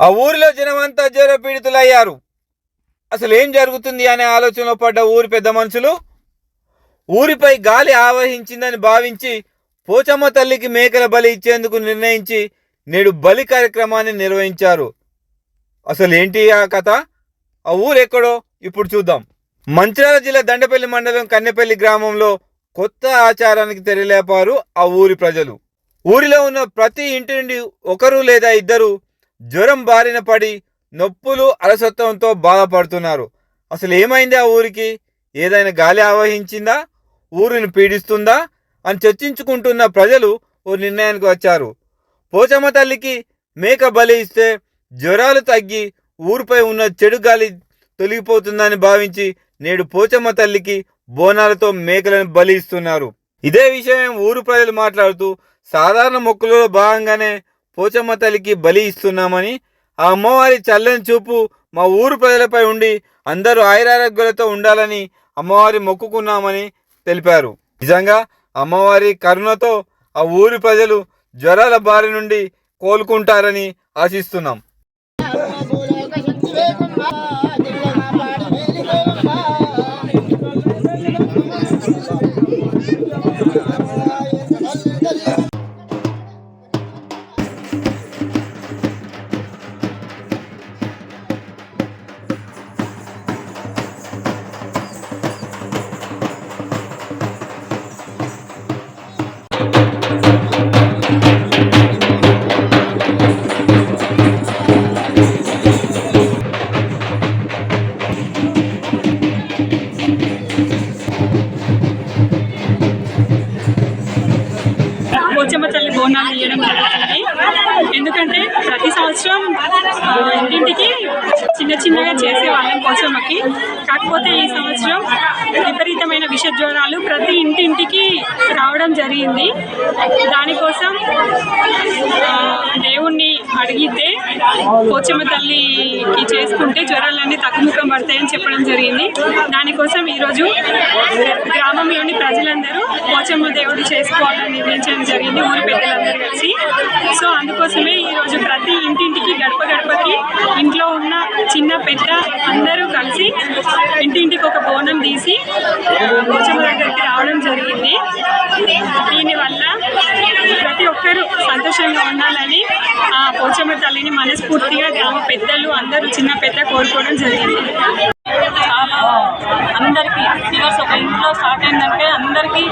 ఆ ఊరిలో జనమంతా జ్వర పీడితులయ్యారు అసలు ఏం జరుగుతుంది అనే ఆలోచనలో పడ్డ ఊరి పెద్ద మనుషులు? ఊరిపై గాలి ఆవహించిందని భావించి పోచమ్మ తల్లికి మేకల బలి ఇచ్చేందుకు నిర్ణయించి నేడు బలి కార్యక్రమాన్ని నిర్వహించారు. అసలు ఏంటి ఆ కథ? ఆ ఊరు ఎక్కడో ఇప్పుడు చూద్దాం. మంచిర్యాల జిల్లా దండపల్లి మండలం కన్నెపల్లి గ్రామంలో కొత్త ఆచారానికి తెరలేపారు ఆ ఊరి ప్రజలు. ఊరిలో ఉన్న ప్రతి ఇంటి నుండి ఒకరు లేదా ఇద్దరు జ్వరం బారిన పడి నొప్పులు అలసత్వంతో బాధపడుతున్నారు. అసలు ఏమైంది ఆ ఊరికి? ఏదైనా గాలి ఆవహించిందా? ఊరిని పీడిస్తుందా? అని చర్చించుకుంటున్న ప్రజలు ఓ నిర్ణయానికి వచ్చారు. పోచమ్మ తల్లికి మేక బలి ఇస్తే జ్వరాలు తగ్గి ఊరిపై ఉన్న చెడు గాలి తొలగిపోతుందని భావించి నేడు పోచమ్మ తల్లికి బోనాలతో మేకలను బలి ఇస్తున్నారు. ఇదే విషయం ఊరు ప్రజలు మాట్లాడుతూ సాధారణ మొక్కులలో భాగంగానే పోచమ్మ తల్లికి బలి ఇస్తున్నామని ఆ అమ్మవారి చల్లని చూపు మా ఊరు ప్రజలపై ఉండి అందరూ ఆయురారోగ్యాలతో ఉండాలని అమ్మవారి మొక్కుకున్నామని తెలిపారు. నిజంగా అమ్మవారి కరుణతో ఆ ఊరి ప్రజలు జ్వరాల బారి నుండి కోలుకుంటారని ఆశిస్తున్నాం. ఎందుకంటే ప్రతి సంవత్సరం ఇంటింటికి చిన్న చిన్నగా చేసే వాళ్ళం పోచమ్మకి కాకపోతే ఈ సంవత్సరం విపరీతమైన విష జ్వరాలు ప్రతి ఇంటింటికి రావడం జరిగింది. దానికోసం దేవుణ్ణి అడిగితే పోచమ్మ తల్లికి చేసుకుంటే జ్వరాలన్నీ తగ్గుముఖం పడతాయని చెప్పడం జరిగింది. దానికోసం ఈరోజు గ్రామంలోని ప్రజలందరూ పోచమ్మ దేవుడు చేసుకోవాలని నిర్ణయించడం జరిగింది ఊరి పెద్దలందరూ కలిసి. సో అందుకోసమే ఈరోజు ప్రతి ఇంటింటికి గడప గడపకి ఇంట్లో ఉన్న చిన్న పెద్ద అందరూ కలిసి ఇంటింటికి ఒక బోనం తీసి పోచమ్మ దగ్గర సంతోషంగా ఉండాలని ఆ పోచమ్మ తల్లిని మనస్ఫూర్తిగా గ్రామ పెద్దలు అందరూ చిన్న పెద్ద కోరుకోవడం జరిగింది. చాలా అందరికీ ఫీవర్స్ ఒక ఇంట్లో స్టార్ట్ అయిందంటే అందరికీ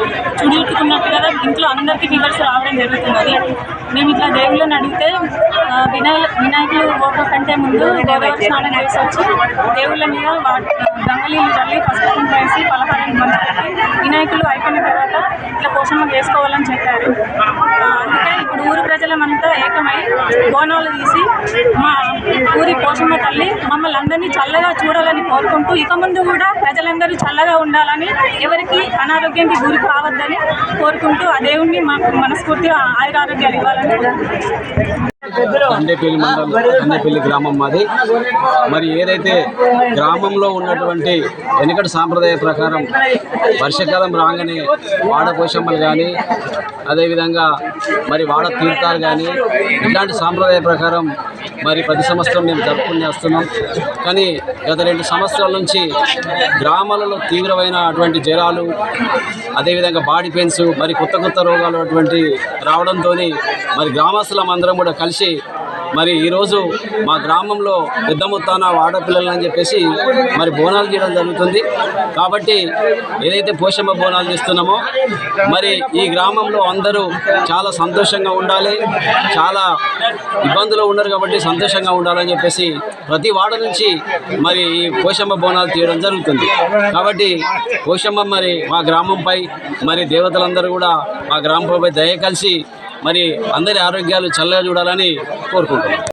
చుడుకున్నట్టు కదా ఇంట్లో అందరికీ ఫీవర్స్ రావడం జరుగుతున్నది. మేము ఇట్లా దేవుళ్ళని అడిగితే వినాయ వినాయకులు పోక కంటే ముందు గోదావరి స్నానం చేసి వచ్చి దేవుళ్ళ మీద వాటి గంగలీలు చల్లి పసుపు వేసి పలహారం bono le dice అందరినీ చల్లగా చూడాలని కోరుకుంటూ ఇక ముందు కూడా ప్రజలందరూ చల్లగా ఉండాలని ఎవరికి అనారోగ్యానికి గురి కావద్దని కోరుకుంటూ ఆ దేవుణ్ణి మాకు మనస్ఫూర్తిగా ఆయురారోగ్యాలు ఇవ్వాలని దండేపల్లి మండలం దండేపల్లి గ్రామం మాది. మరి ఏదైతే గ్రామంలో ఉన్నటువంటి వెనుకటి సాంప్రదాయ ప్రకారం వర్షాకాలం రాగానే వాడ పోషమ్మలు కానీ అదేవిధంగా మరి వాడ తీర్థాలు కానీ ఇట్లాంటి సాంప్రదాయ ప్రకారం మరి ప్రతి సంవత్సరం మేము జరుపుకుని చేస్తున్నాం. కానీ గత రెండు సంవత్సరాల నుంచి గ్రామాలలో తీవ్రమైన అటువంటి జ్వరాలు అదేవిధంగా బాడీ పెయిన్స్ మరి కొత్త కొత్త రోగాలు అటువంటి రావడంతో మరి గ్రామస్తులం అందరం కూడా కలిసి మరి ఈరోజు మా గ్రామంలో పెద్ద మొత్తాన ఆడపిల్లలు అని చెప్పేసి మరి బోనాలు చేయడం జరుగుతుంది. కాబట్టి ఏదైతే పోషమ్మ బోనాలు చేస్తున్నామో మరి ఈ గ్రామంలో అందరూ చాలా సంతోషంగా ఉండాలి. చాలా ఇబ్బందులు ఉన్నారు కాబట్టి సంతోషంగా ఉండాలని చెప్పేసి ప్రతి వాడ నుంచి మరి ఈ పోషమ్మ బోనాలు తీయడం జరుగుతుంది. కాబట్టి పోషమ్మ మరి మా గ్రామంపై మరి దేవతలందరూ కూడా మా గ్రామంపై దయ కలిసి మరి అందరి ఆరోగ్యాలు చల్లగా చూడాలని కోరుకుంటున్నాను